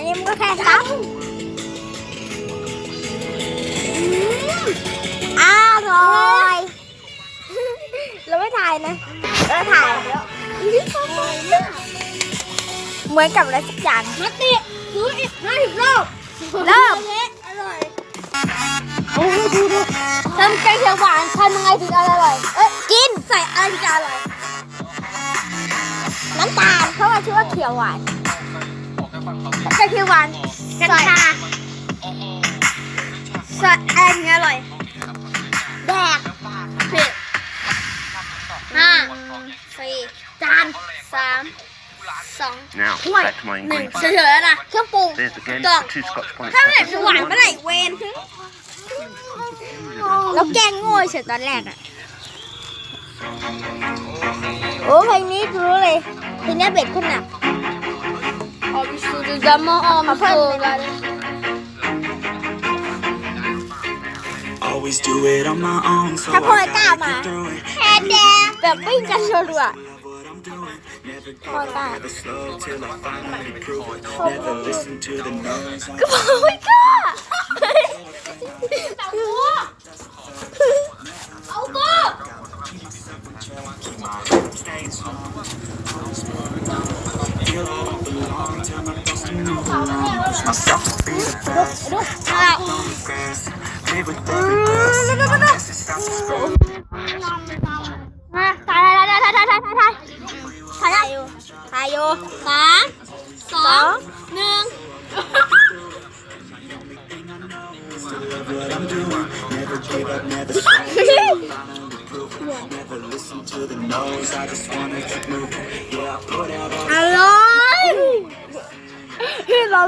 นนี้มันก็แค่ซ้ำอร่อยเราไม่ถ่ายนะเราถ่ายเหมือนกับอะไรสักอย่างนัตติซื้อีกห้าสิบรอบเริ่มอร่อยโอ้ยดูดูทำแกงเขียวหวานทำยังไงถึงอร่อยเอ๊ะกินใส่อะไรถึงอร่อยน้ำตาลเพราะว่าชื่อว่าเขียวหวาน กงเขียวหวานกัญชาใส่อะไรถึงอร่อยแดกเผ็ดห้าสี่จานสามสอง Now, ถ้วย back to my หนึ่ง ingredients. เฉยๆแล้วนะเครื่องปรุง There's again ดอก two Scotch bonnets. ถ้าไม่เผ็ดหวานเมื่อไหร่เวนแล้วแกล้งโง่เฉยตอนแรกอะโอ้เพลงนี้กูรู้เลยเพลงนี้เบ็ดขึ้นหนัก Absurdo da mão ao meu Always do it on my own, so ถ้าพ่อ I กล้า gotta มา get through it. แทนแดงแบบวิ่งกันรัว Love what I'm doing. Never giveพ่อ up, กล้า never slow till I finally prove it. Never listen to the no's. ก็พ่อไม่กล้า เอาก็ Staying strong. Never give up, never stop. Never listen to the noise. I just wanna keep moving. Yeah, put out all.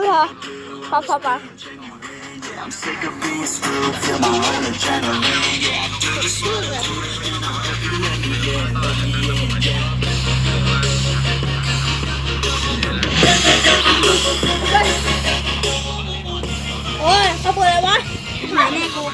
พี่ฮะป๊อปป๊อปป๊อป I'm sick of being screwed, feel my own adrenaline. Yeah, I do the screw. Ôi, sao buồn vậy quá? Mày nghe cô.